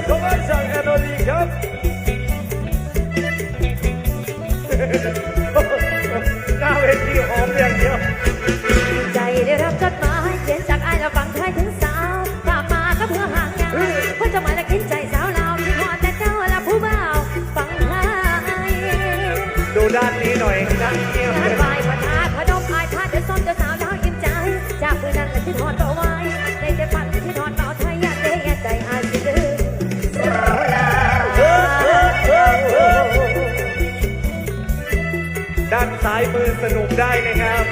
บเข้ามาจากแอนโทนีครับหน้าเวทีหอมอย่างเดียวใจได้รับจดหมายเขียนจากไอ้และฟังไทยถึงสาวฝากมาก็เพื่อห่างยาวเพื่อจะมาและกินใจสาวเราที่หอดแต่เจ้าและผู้บ่าวฟังไทยดูด้านนี้หน่อยด้านเงียบงานไหวพระธาตุพนมอายท่าเดินส้มเจ้าสาวดาวยิ้มใจ จากมือนั้นและที่หอด ด้านซ้ายมือสนุกได้นะครับ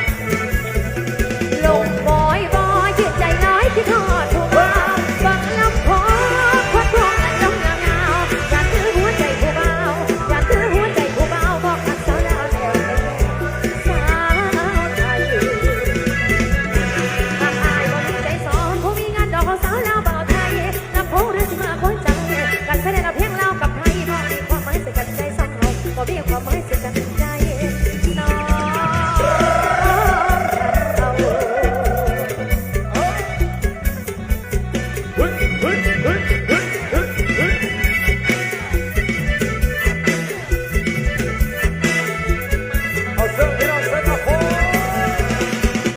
ลงบอยบอยยืดใจน้อยที่ทอดถูกบ่าวฟังลำคอควัดครองและน้องนางงาอยากถือหัวใจผู้เบาอยากถือหัวใจผู้เบาบอกรักสาวลาวแล้วสาวไทยหากอายบ่มีใจสอนผู้มีงานดอกสาวลาวเบาไทยนับโพหรือสิมาคนจังกันแค่ได้รับเพียง